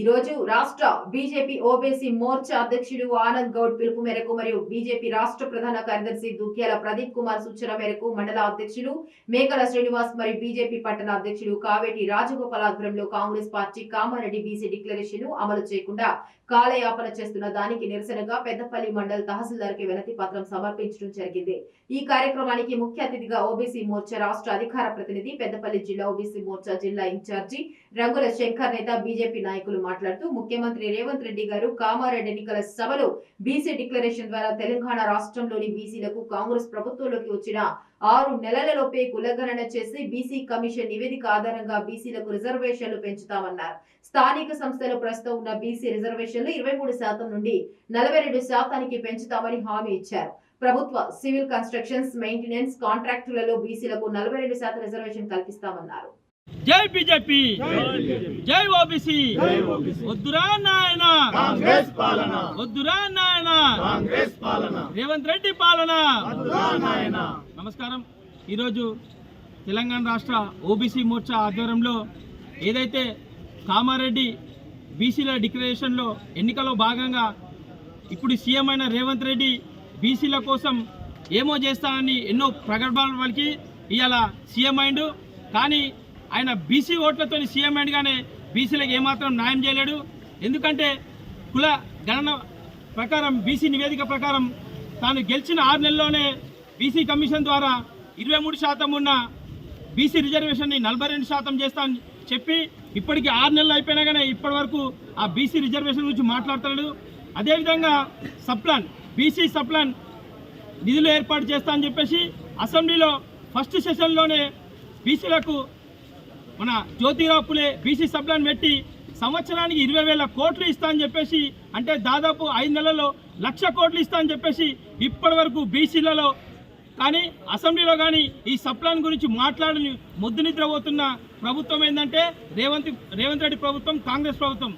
ఈ రోజు రాష్ట్ర బీజేపీ ఓబీసీ మోర్చా అధ్యక్షుడు ఆనంద్ గౌడ్ పిలుపు మేరకు మరియు బీజేపీ రాష్ట్ర ప్రధాన కార్యదర్శి దుక్యాల ప్రదీప్ కుమార్ సూచన మేరకు మండల అధ్యక్షులు మేకల శ్రీనివాస్ మరియు బీజేపీ పట్టణ అధ్యక్షుడు కావేటి రాజగోపాల్ ఆధ్వర్యంలో కాంగ్రెస్ పార్టీ కామారెడ్డి బీసీ డిక్లరేషన్ను అమలు చేయకుండా కాలయాపన చేస్తున్న దానికి నిరసనగా పెద్దపల్లి మండల్ తహసీల్దార్కి వినతి పత్రం సమర్పించడం జరిగింది. ఈ కార్యక్రమానికి ముఖ్య అతిథిగా ఓబీసీ మోర్చా రాష్ట్ర అధికార ప్రతినిధి పెద్దపల్లి జిల్లా ఓబీసీ మోర్చా జిల్లా ఇన్ఛార్జి రంగుల శంకర్ నేత బీజేపీ నాయకులు మాట్లాడుతూ ముఖ్యమంత్రి రేవంత్ రెడ్డి గారు కామారెడ్డి ఎన్నికల సభలో బీసీ డిక్లరేషన్ ద్వారా తెలంగాణ రాష్ట్రంలోని బీసీలకు కాంగ్రెస్ ప్రభుత్వంలోకి వచ్చిన ఆరు నెలలలోపే కులగణన చేసి బీసీ కమిషన్ నివేదిక ఆధారంగా బీసీలకు రిజర్వేషన్లు పెంచుతామన్నారు. స్థానిక సంస్థలు ప్రస్తుతం ఉన్న బీసీ రిజర్వేషన్లు ఇరవై మూడు శాతం నుండి నలభై రెండు శాతానికి పెంచుతామని హామీ ఇచ్చారు. ప్రభుత్వ సివిల్ కన్స్ట్రక్షన్స్ మెయింటెనెన్స్ కాంట్రాక్టులలో బీసీలకు నలభై రెండు శాతం రిజర్వేషన్ కల్పిస్తామన్నారు. జై బీజేపీ. జై ఓబీసీ. వద్దురా నాయన. కాంగ్రెస్ పాలన. వద్దురా నాయన. కాంగ్రెస్ పాలన. రేవంత్ రెడ్డి పాలన. నమస్కారం. ఈరోజు తెలంగాణ రాష్ట్ర ఓబీసీ మోర్చా ఆధ్వర్యంలో ఏదైతే కామారెడ్డి బీసీల డిక్లరేషన్లో ఎన్నికలో భాగంగా ఇప్పుడు సీఎం అయిన రేవంత్ రెడ్డి బీసీల కోసం ఏమో చేస్తానని ఎన్నో ప్రగల్భాలు పలికి ఇవాళ సీఎం అయిండు. కానీ ఆయన బీసీ ఓట్లతో సీఎం అయిండుగానే బీసీలకు ఏమాత్రం న్యాయం చేయలేడు. ఎందుకంటే కుల గణన ప్రకారం బీసీ నివేదిక ప్రకారం తాను గెలిచిన ఆరు నెలల్లోనే బీసీ కమిషన్ ద్వారా ఇరవై మూడు శాతం ఉన్న బీసీ రిజర్వేషన్ని నలభై రెండు శాతం చేస్తానని చెప్పి ఇప్పటికి ఆరు నెలలు అయిపోయినా కానీ ఇప్పటి వరకు ఆ బీసీ రిజర్వేషన్ గురించి మాట్లాడతాడు అదేవిధంగా సప్లాన్ బీసీ సప్లాన్ నిధులు ఏర్పాటు చేస్తా అని చెప్పేసి అసెంబ్లీలో ఫస్ట్ సెషన్లోనే బీసీలకు మన జ్యోతిరావు పులే బీసీ సప్లాన్ పెట్టి సంవత్సరానికి ఇరవై వేల కోట్లు ఇస్తా అని చెప్పేసి అంటే దాదాపు ఐదు నెలల్లో లక్ష కోట్లు ఇస్తా అని చెప్పేసి ఇప్పటి వరకు బీసీలలో కానీ అసెంబ్లీలో కానీ ఈ సప్లాన్ గురించి మాట్లాడని ముద్దు నిద్రపోతున్న ప్రభుత్వం ఏంటంటే రేవంత్ రేవంత్ రెడ్డి ప్రభుత్వం కాంగ్రెస్ ప్రభుత్వం.